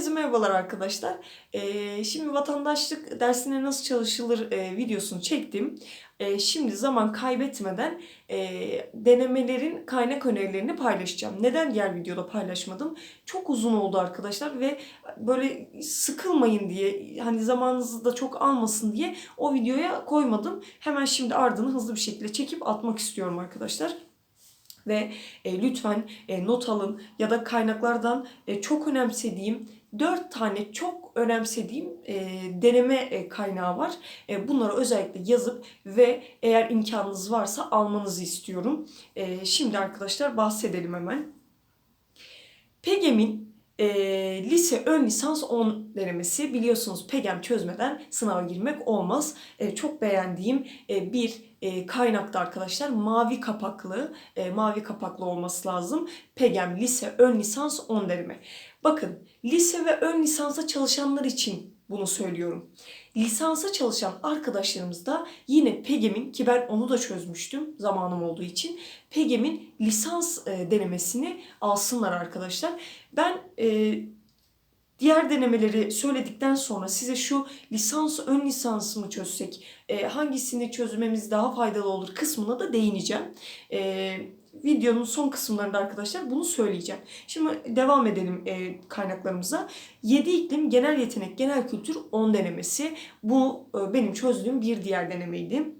Herkese merhabalar arkadaşlar. Ee, şimdi vatandaşlık dersine nasıl çalışılır e, videosunu çektim. E, şimdi zaman kaybetmeden e, denemelerin kaynak önerilerini paylaşacağım. Neden diğer videoda paylaşmadım? Çok uzun oldu arkadaşlar ve böyle sıkılmayın diye hani zamanınızı da çok almasın diye o videoya koymadım. Hemen şimdi ardını hızlı bir şekilde çekip atmak istiyorum arkadaşlar ve e, lütfen e, not alın ya da kaynaklardan e, çok önemsediğim 4 tane çok önemsediğim e, deneme e, kaynağı var. E, bunları özellikle yazıp ve eğer imkanınız varsa almanızı istiyorum. E, şimdi arkadaşlar bahsedelim hemen. PEGEM'in e, lise ön lisans 10 denemesi biliyorsunuz PEGEM çözmeden sınava girmek olmaz. E, çok beğendiğim e, bir e, kaynakta arkadaşlar mavi kapaklı, e, mavi kapaklı olması lazım. PEGEM lise ön lisans 10 deneme. Bakın lise ve ön lisansa çalışanlar için bunu söylüyorum. Lisansa çalışan arkadaşlarımız da yine PEGEM'in ki ben onu da çözmüştüm zamanım olduğu için PEGEM'in lisans e, denemesini alsınlar arkadaşlar. Ben e, diğer denemeleri söyledikten sonra size şu lisans ön lisans mı çözsek e, hangisini çözmemiz daha faydalı olur kısmına da değineceğim. E, videonun son kısımlarında arkadaşlar bunu söyleyeceğim. Şimdi devam edelim e, kaynaklarımıza. 7 iklim genel yetenek genel kültür 10 denemesi. Bu e, benim çözdüğüm bir diğer denemeydi.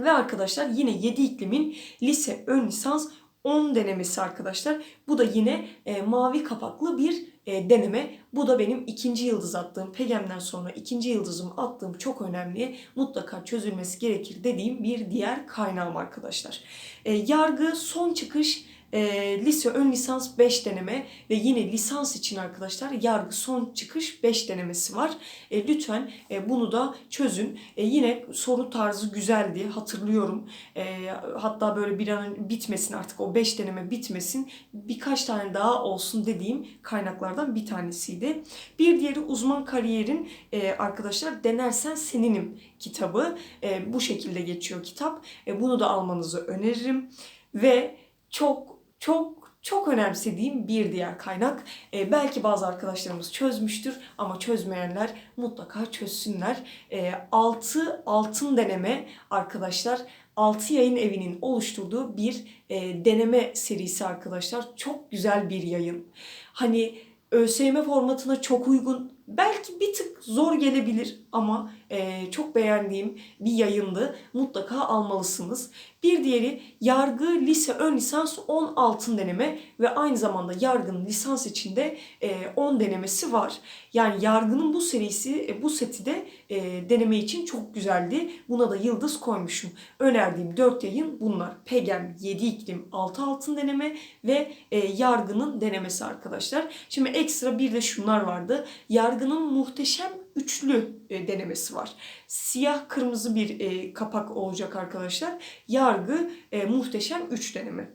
Ve arkadaşlar yine 7 iklimin lise ön lisans 10 denemesi arkadaşlar. Bu da yine e, mavi kapaklı bir e, deneme. Bu da benim ikinci yıldız attığım, PEGEM'den sonra ikinci yıldızımı attığım çok önemli, mutlaka çözülmesi gerekir dediğim bir diğer kaynağım arkadaşlar. E, yargı son çıkış e, lise ön lisans 5 deneme ve yine lisans için arkadaşlar yargı son çıkış 5 denemesi var. E, lütfen e, bunu da çözün. E, yine soru tarzı güzeldi hatırlıyorum. E, hatta böyle bir an bitmesin artık o 5 deneme bitmesin. Birkaç tane daha olsun dediğim kaynaklardan bir tanesiydi. Bir diğeri uzman kariyerin e, arkadaşlar denersen seninim kitabı. E, bu şekilde geçiyor kitap. E, bunu da almanızı öneririm. Ve çok çok çok önemsediğim bir diğer kaynak. E, belki bazı arkadaşlarımız çözmüştür ama çözmeyenler mutlaka çözsünler. E, 6 altın deneme arkadaşlar 6 yayın evinin oluşturduğu bir e, deneme serisi arkadaşlar. Çok güzel bir yayın. Hani ÖSYM formatına çok uygun. Belki bir tık zor gelebilir ama e, çok beğendiğim bir yayındı. Mutlaka almalısınız. Bir diğeri yargı lise ön lisans 10 altın deneme ve aynı zamanda yargının lisans içinde e, 10 denemesi var. Yani yargının bu serisi, e, bu seti de e, deneme için çok güzeldi. Buna da yıldız koymuşum. Önerdiğim 4 yayın bunlar. PEGEM 7 iklim 6 altın deneme ve e, yargının denemesi arkadaşlar. Şimdi ekstra bir de şunlar vardı. Yargının muhteşem üçlü e, denemesi var. Siyah kırmızı bir e, kapak olacak arkadaşlar. Yargı e, muhteşem üç deneme.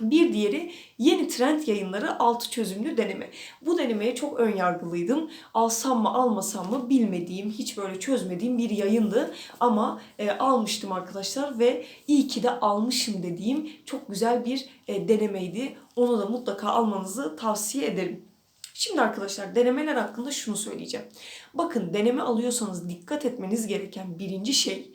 Bir diğeri yeni trend yayınları altı çözümlü deneme. Bu denemeye çok ön yargılıydım. Alsam mı almasam mı bilmediğim, hiç böyle çözmediğim bir yayındı. Ama e, almıştım arkadaşlar ve iyi ki de almışım dediğim çok güzel bir e, denemeydi. Onu da mutlaka almanızı tavsiye ederim. Şimdi arkadaşlar denemeler hakkında şunu söyleyeceğim. Bakın deneme alıyorsanız dikkat etmeniz gereken birinci şey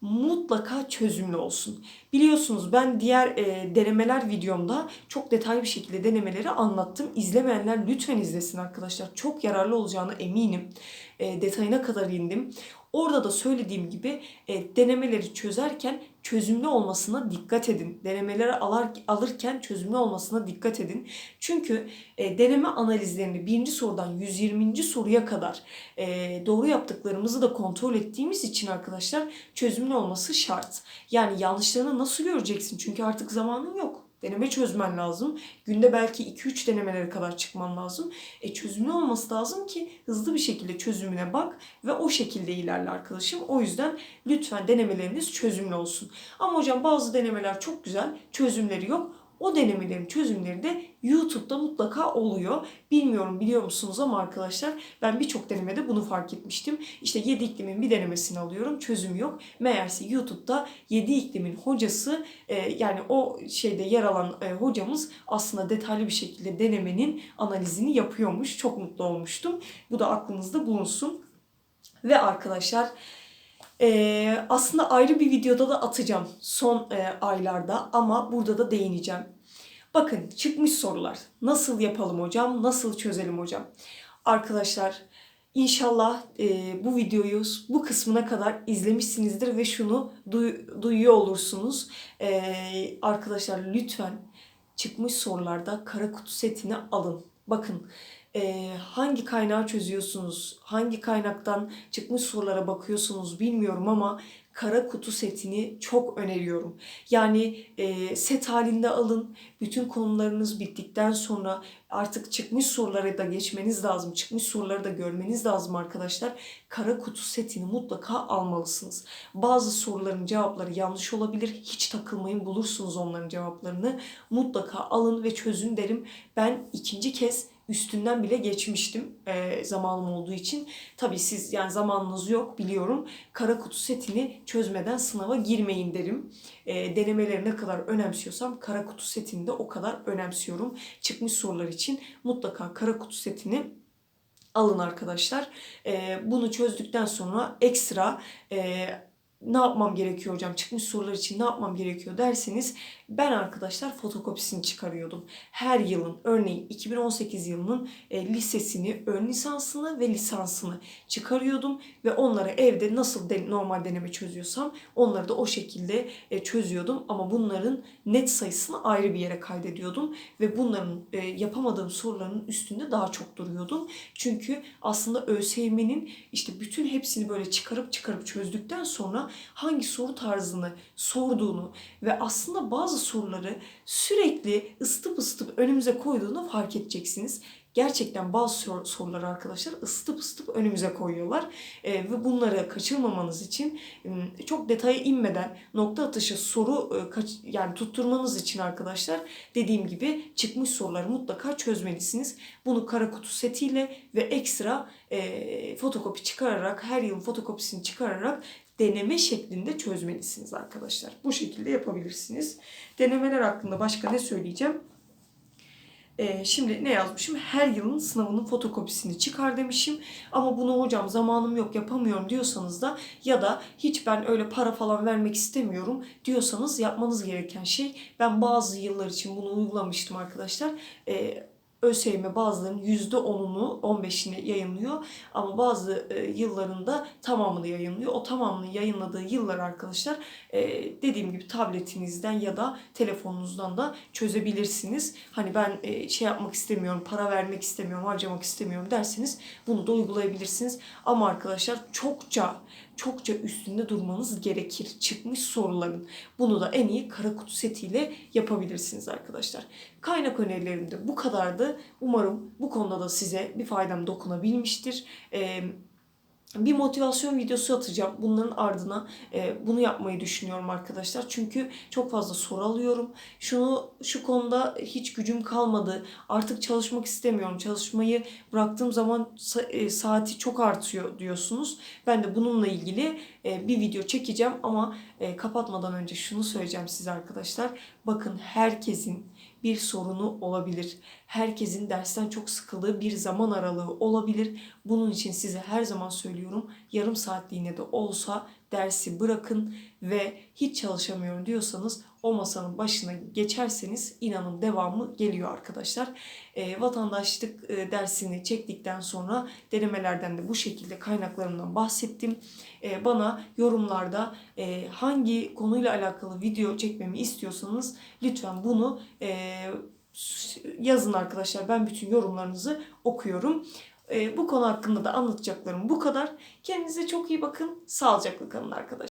mutlaka çözümlü olsun. Biliyorsunuz ben diğer e, denemeler videomda çok detaylı bir şekilde denemeleri anlattım. İzlemeyenler lütfen izlesin arkadaşlar. Çok yararlı olacağını eminim. E, detayına kadar indim. Orada da söylediğim gibi e, denemeleri çözerken çözümlü olmasına dikkat edin. Denemeleri alır, alırken çözümlü olmasına dikkat edin. Çünkü e, deneme analizlerini birinci sorudan 120. soruya kadar e, doğru yaptıklarımızı da kontrol ettiğimiz için arkadaşlar çözümlü olması şart. Yani yanlışlarını nasıl göreceksin? Çünkü artık zamanın yok. Deneme çözmen lazım. Günde belki 2-3 denemelere kadar çıkman lazım. E çözümlü olması lazım ki hızlı bir şekilde çözümüne bak ve o şekilde ilerle arkadaşım. O yüzden lütfen denemeleriniz çözümlü olsun. Ama hocam bazı denemeler çok güzel, çözümleri yok. O denemelerin çözümleri de YouTube'da mutlaka oluyor. Bilmiyorum biliyor musunuz ama arkadaşlar ben birçok denemede bunu fark etmiştim. İşte 7 iklimin bir denemesini alıyorum çözüm yok. Meğerse YouTube'da 7 iklimin hocası e, yani o şeyde yer alan e, hocamız aslında detaylı bir şekilde denemenin analizini yapıyormuş. Çok mutlu olmuştum. Bu da aklınızda bulunsun. Ve arkadaşlar e, aslında ayrı bir videoda da atacağım son e, aylarda ama burada da değineceğim. Bakın çıkmış sorular. Nasıl yapalım hocam? Nasıl çözelim hocam? Arkadaşlar inşallah e, bu videoyu bu kısmına kadar izlemişsinizdir ve şunu duy- duyuyor olursunuz. E, arkadaşlar lütfen çıkmış sorularda kara kutu setini alın. Bakın e, hangi kaynağı çözüyorsunuz, hangi kaynaktan çıkmış sorulara bakıyorsunuz bilmiyorum ama kara kutu setini çok öneriyorum. Yani e, set halinde alın. Bütün konularınız bittikten sonra artık çıkmış sorulara da geçmeniz lazım. Çıkmış soruları da görmeniz lazım arkadaşlar. Kara kutu setini mutlaka almalısınız. Bazı soruların cevapları yanlış olabilir. Hiç takılmayın bulursunuz onların cevaplarını. Mutlaka alın ve çözün derim. Ben ikinci kez üstünden bile geçmiştim e, zamanım olduğu için. Tabii siz yani zamanınız yok biliyorum. Kara kutu setini çözmeden sınava girmeyin derim. E, denemeleri ne kadar önemsiyorsam kara kutu setini de o kadar önemsiyorum. Çıkmış sorular için mutlaka kara kutu setini alın arkadaşlar. E, bunu çözdükten sonra ekstra e, ne yapmam gerekiyor hocam? Çıkmış sorular için ne yapmam gerekiyor derseniz ben arkadaşlar fotokopisini çıkarıyordum. Her yılın örneğin 2018 yılının e, lisesini, ön lisansını ve lisansını çıkarıyordum ve onları evde nasıl de, normal deneme çözüyorsam onları da o şekilde e, çözüyordum ama bunların net sayısını ayrı bir yere kaydediyordum ve bunların e, yapamadığım soruların üstünde daha çok duruyordum. Çünkü aslında ÖSYM'nin işte bütün hepsini böyle çıkarıp çıkarıp çözdükten sonra hangi soru tarzını sorduğunu ve aslında bazı soruları sürekli ısıtıp ısıtıp önümüze koyduğunu fark edeceksiniz. Gerçekten bazı sor- soruları arkadaşlar ısıtıp ısıtıp önümüze koyuyorlar. Ee, ve bunları kaçırmamanız için m, çok detaya inmeden nokta atışı soru e, kaç- yani tutturmanız için arkadaşlar dediğim gibi çıkmış soruları mutlaka çözmelisiniz. Bunu kara kutu setiyle ve ekstra e, fotokopi çıkararak her yılın fotokopisini çıkararak deneme şeklinde çözmelisiniz arkadaşlar. Bu şekilde yapabilirsiniz. Denemeler hakkında başka ne söyleyeceğim? Ee, şimdi ne yazmışım? Her yılın sınavının fotokopisini çıkar demişim. Ama bunu hocam zamanım yok yapamıyorum diyorsanız da ya da hiç ben öyle para falan vermek istemiyorum diyorsanız yapmanız gereken şey ben bazı yıllar için bunu uygulamıştım arkadaşlar. Ee, ÖSYM bazılarının %10'unu 15'ini yayınlıyor ama bazı e, yıllarında tamamını yayınlıyor. O tamamını yayınladığı yıllar arkadaşlar e, dediğim gibi tabletinizden ya da telefonunuzdan da çözebilirsiniz. Hani ben e, şey yapmak istemiyorum, para vermek istemiyorum, harcamak istemiyorum derseniz bunu da uygulayabilirsiniz. Ama arkadaşlar çokça çokça üstünde durmanız gerekir çıkmış soruların. Bunu da en iyi kara kutu setiyle yapabilirsiniz arkadaşlar. Kaynak önerilerim de bu kadardı. Umarım bu konuda da size bir faydam dokunabilmiştir. Ee, bir motivasyon videosu atacağım. Bunların ardına e, bunu yapmayı düşünüyorum arkadaşlar. Çünkü çok fazla soru alıyorum. Şunu şu konuda hiç gücüm kalmadı. Artık çalışmak istemiyorum. Çalışmayı bıraktığım zaman e, saati çok artıyor diyorsunuz. Ben de bununla ilgili e, bir video çekeceğim ama e, kapatmadan önce şunu söyleyeceğim size arkadaşlar. Bakın herkesin bir sorunu olabilir. Herkesin dersten çok sıkıldığı bir zaman aralığı olabilir. Bunun için size her zaman söylüyorum. Yarım saatliğine de olsa dersi bırakın ve hiç çalışamıyorum diyorsanız o masanın başına geçerseniz inanın devamı geliyor arkadaşlar. E, vatandaşlık e, dersini çektikten sonra denemelerden de bu şekilde kaynaklarımdan bahsettim. E, bana yorumlarda e, hangi konuyla alakalı video çekmemi istiyorsanız lütfen bunu e, yazın arkadaşlar. Ben bütün yorumlarınızı okuyorum. E, bu konu hakkında da anlatacaklarım bu kadar. Kendinize çok iyi bakın. Sağlıcakla kalın arkadaşlar.